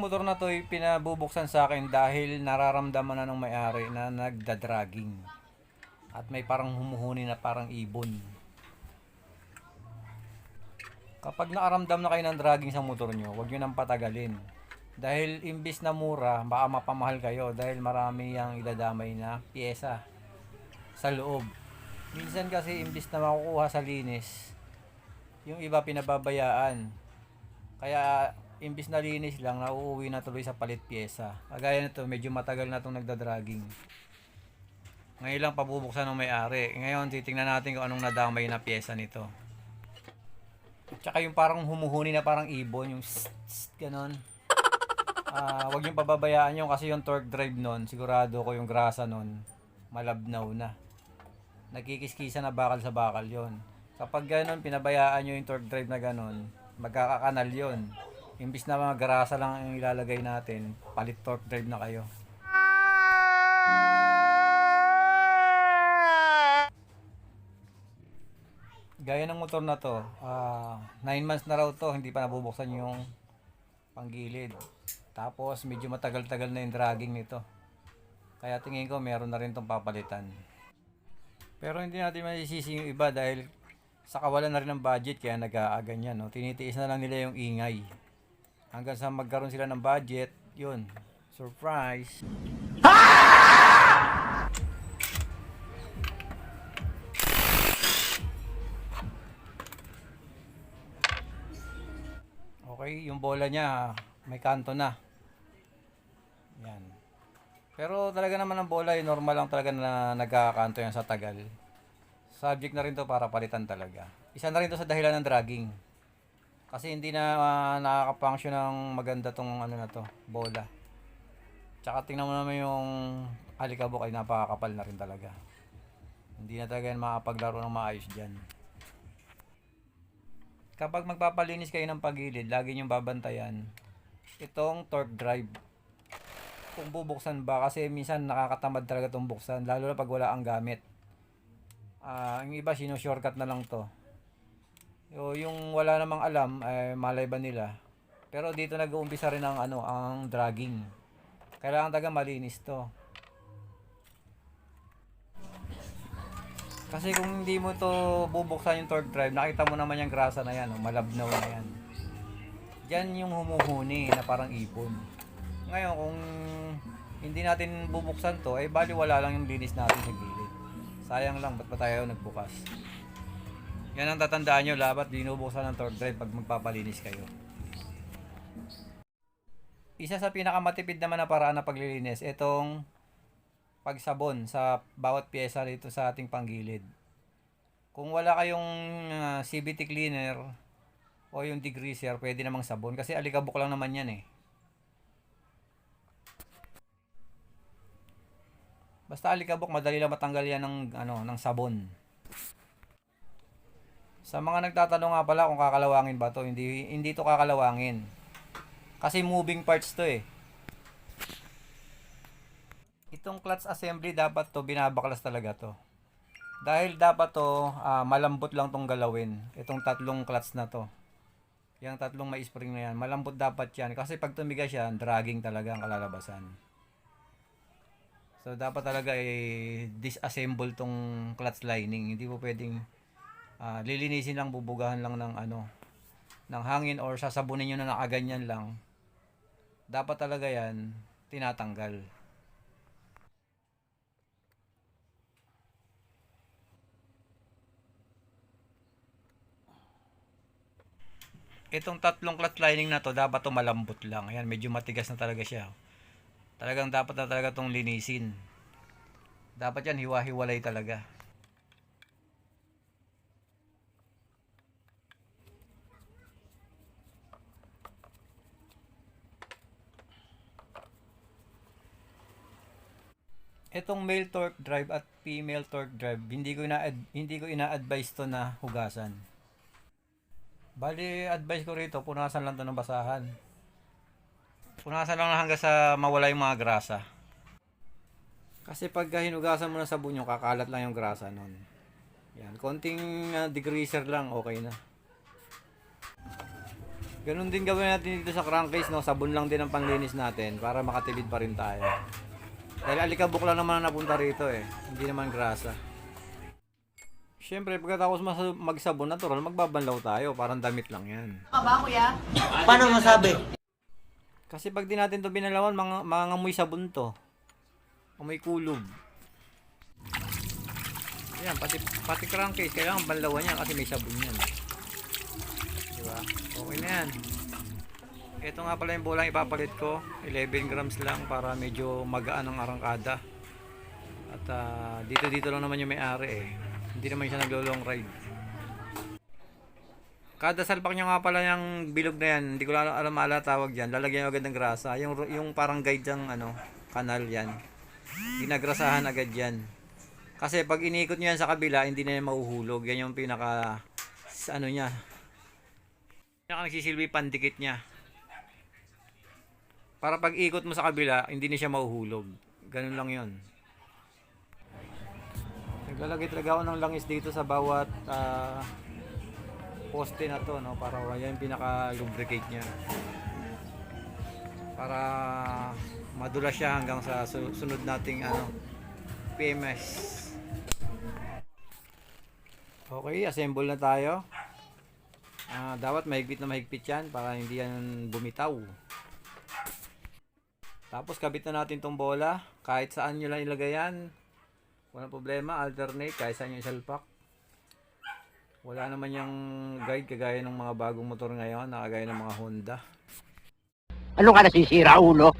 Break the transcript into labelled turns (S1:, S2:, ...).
S1: motor na to ay pinabubuksan sa akin dahil nararamdaman na ng may-ari na nagdadragging. At may parang humuhuni na parang ibon. Kapag nakaramdam na kayo ng dragging sa motor nyo, huwag nyo nang patagalin. Dahil imbis na mura, baka mapamahal kayo dahil marami yung idadamay na pyesa sa loob. Minsan kasi imbis na makukuha sa linis, yung iba pinababayaan. Kaya imbis na linis lang, nauuwi na tuloy sa palit pyesa. Kagaya nito, medyo matagal na itong nagdadragging. Ngayon lang pabubuksan ng may-ari. Ngayon, titingnan natin kung anong nadamay na pyesa nito. Tsaka yung parang humuhuni na parang ibon, yung sst, sst, ganon. Ah, wag yung pababayaan yung kasi yung torque drive nun, sigurado ko yung grasa nun, malabnaw na. Nagkikiskisa na bakal sa bakal yon. Kapag ganon, pinabayaan nyo yung torque drive na ganon, magkakakanal yon. Imbis na mga grasa lang ang ilalagay natin, palit torque drive na kayo. Gaya ng motor na to, 9 months na raw to, hindi pa nabubuksan yung panggilid. Tapos medyo matagal-tagal na yung dragging nito. Kaya tingin ko meron na rin tong papalitan. Pero hindi natin masisisi yung iba dahil sa kawalan na rin ng budget kaya nag-aaganyan. No? Tinitiis na lang nila yung ingay. Hanggang sa magkaroon sila ng budget, yun. Surprise! Okay, yung bola niya may kanto na. Yan. Pero talaga naman ang bola, eh, normal lang talaga na nagkakakanto yan sa tagal. Subject na rin to para palitan talaga. Isa na rin to sa dahilan ng dragging. Kasi hindi na uh, nakaka-function ng maganda tong ano na to, bola. Tsaka tingnan mo naman yung alikabok ay napakakapal na rin talaga. Hindi na talaga yan makapaglaro ng maayos dyan. Kapag magpapalinis kayo ng pagilid, lagi niyong babantayan itong torque drive. Kung bubuksan ba, kasi minsan nakakatamad talaga itong buksan, lalo na pag wala ang gamit. Ah, yung iba sino shortcut na lang to. Yo, yung wala namang alam, eh, malay ba nila. Pero dito nag-uumpisa rin ang ano, ang dragging. Kailangan taga malinis to. Kasi kung hindi mo to bubuksan yung torque drive, nakita mo naman yung grasa na yan, oh, malabnaw na yan. Yan yung humuhuni na parang ibon. Ngayon, kung hindi natin bubuksan to, eh bali wala lang yung linis natin sa gilid. Sayang lang, ba't pa tayo nagbukas? Yan ang tatandaan nyo, labat binubuksan ng torque drive pag magpapalinis kayo. Isa sa pinakamatipid naman na paraan na paglilinis, itong pagsabon sa bawat pyesa dito sa ating panggilid. Kung wala kayong ah, CVT cleaner o yung degreaser, pwede namang sabon kasi alikabok lang naman yan eh. Basta alikabok, madali lang matanggal yan ng ano, ng sabon. Sa mga nagtatanong nga pala kung kakalawangin ba to, hindi hindi to kakalawangin. Kasi moving parts to eh. Itong clutch assembly dapat to binabaklas talaga to. Dahil dapat to ah, malambot lang tong galawin. Itong tatlong clutch na to. Yung tatlong may spring na yan, malambot dapat yan kasi pag tumigas yan, dragging talaga ang kalalabasan. So dapat talaga eh, disassemble tong clutch lining. Hindi po pwedeng ah, lilinisin lang, bubugahan lang ng ano ng hangin or sasabunin nyo na nakaganyan lang. Dapat talaga yan tinatanggal. Itong tatlong clutch lining na to, dapat to malambot lang. Ayan, medyo matigas na talaga siya. Talagang dapat na talaga tong linisin. Dapat yan hiwa-hiwalay talaga. Itong male torque drive at female torque drive, hindi ko ina hindi ko ina-advise to na hugasan. Bali, advice ko rito, punasan lang to ng basahan. Punasan lang hanggang sa mawala yung mga grasa. Kasi pag hinugasan mo ng sabon yung kakalat lang yung grasa nun. Yan, konting uh, degreaser lang, okay na. Ganun din gawin natin dito sa crankcase, no? Sabon lang din ang panlinis natin para makatipid pa rin tayo. Dahil alikabok lang naman ang napunta rito eh. Hindi naman grasa. Siyempre, pagkatapos mas- magsabon natural, magbabanlaw tayo. Parang damit lang yan.
S2: Paano masabi?
S1: Kasi pag di natin to binalawan, mga, mangangamoy sabon to. Amoy kulog. Yan, pati, pati crankcase, kailangan banlawan yan kasi may sabon yan. Diba? Okay na yan. Ito nga pala yung bolang ipapalit ko. 11 grams lang para medyo magaan ang arangkada. At ah, dito-dito lang naman yung may-ari eh. Hindi naman siya naglo-long ride. Kada salpak niya nga pala yung bilog na yan, hindi ko lang alam ala tawag dyan, lalagyan agad ng grasa. Yung, yung parang guide ng ano, kanal yan. Ginagrasahan agad yan. Kasi pag iniikot niyo yan sa kabila, hindi na yan mahuhulog. Yan yung pinaka, ano niya, pinaka nagsisilbi pandikit niya. Para pag ikot mo sa kabila, hindi na siya mahuhulog. Ganun lang yon. Naglalagay talaga ako ng langis dito sa bawat ah, poste na to no? Para yan yung pinaka lubricate niya. Para madula siya hanggang sa su- sunod nating ano PMS okay assemble na tayo. Ah, dapat mahigpit na mahigpit yan para hindi yan bumitaw tapos kabit na natin tong bola kahit saan nyo lang ilagay yan walang problema alternate kahit saan yung salpak wala naman yung guide kagaya ng mga bagong motor ngayon, na kagaya ng mga Honda.
S2: Ano ka nasisira, ulo?